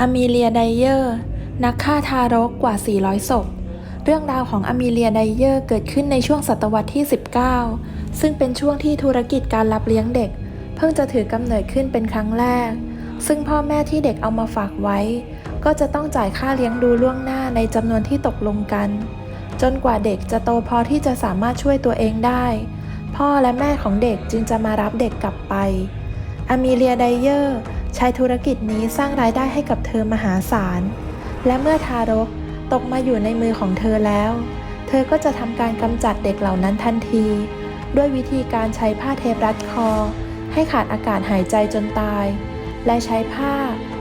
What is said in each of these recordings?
อเมเลียไดเยอร์นักฆ่าทารกกว่า 400 ศพ เรื่องราวของอเมเลียไดเยอร์เกิดขึ้นในช่วงศตวรรษที่ 19 ซึ่งเป็นช่วงที่ธุรกิจการรับเลี้ยงเด็ก เพิ่งจะถือกำเนิดขึ้นเป็นครั้งแรก ซึ่งพ่อแม่ที่เด็กเอามาฝากไว้ ก็จะต้องจ่ายค่าเลี้ยงดูล่วงหน้าในจำนวนที่ตกลงกัน จนกว่าเด็กจะโตพอที่จะสามารถช่วยตัวเองได้ พ่อและแม่ของเด็กจึงจะมารับเด็กกลับไปอเมเลียไดเยอร์ ใช้ธุรกิจนี้สร้างรายได้ให้กับเธอมหาศาล และเมื่อทารกตกมาอยู่ในมือของเธอแล้ว เธอก็จะทำการกำจัดเด็กเหล่านั้นทันที ด้วยวิธีการใช้ผ้าเทปรัดคอ ให้ขาดอากาศหายใจจนตาย และใช้ผ้า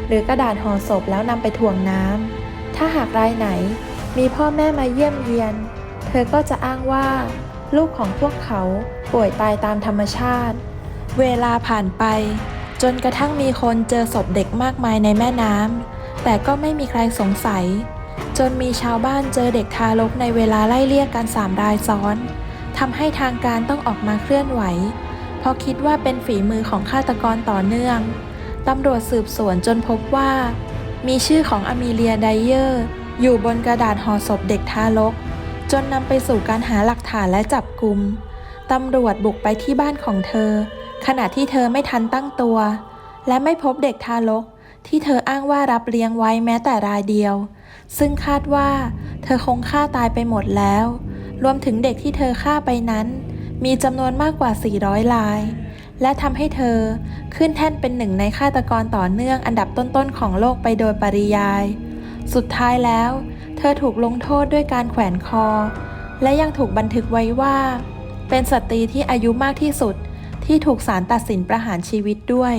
หรือกระดาษห่อศพแล้วนำไปถ่วงน้ำ ถ้าหากรายไหนมีพ่อแม่มาเยี่ยมเยียน เธอก็จะอ้างว่า ลูกของพวกเขาป่วยตายตามธรรมชาติ เวลาผ่านไป จนกระทั่งมีคนเจอศพเด็กมากมายในแม่น้ำแต่ก็ไม่มีใครสงสัย จนมีชาวบ้านเจอเด็กทารกในเวลาไล่เลี่ยกันสามรายซ้อนทำให้ทางการต้องออกมาเคลื่อนไหว เพราะคิดว่าเป็นฝีมือของฆาตกรต่อเนื่องตำรวจสืบสวนจนพบว่า มีชื่อของอเมเลียไดเยอร์ อยู่บนกระดาษห่อศพเด็กทารก จนนำไปสู่การหาหลักฐานและจับกลุ่มตำรวจบุกไปที่บ้านของเธอ ขณะที่เธอไม่ทันตั้งตัว และไม่พบเด็กทารกที่เธออ้างว่ารับเลี้ยงไว้แม้แต่รายเดียว ซึ่งคาดว่า เธอคงฆ่าตายไปหมดแล้ว รวมถึงเด็กที่เธอฆ่าไปนั้น มีจำนวนมากกว่า 400 ราย และทำให้เธอขึ้นแท่นเป็นหนึ่งในฆาตกรต่อเนื่องอันดับต้นๆของโลกไปโดยปริยาย สุดท้ายแล้ว เธอถูกลงโทษด้วยการแขวนคอ และยังถูกบันทึกไว้ว่า เป็นสตรีที่อายุมากที่สุด ที่ถูกศาลตัดสินประหารชีวิตด้วย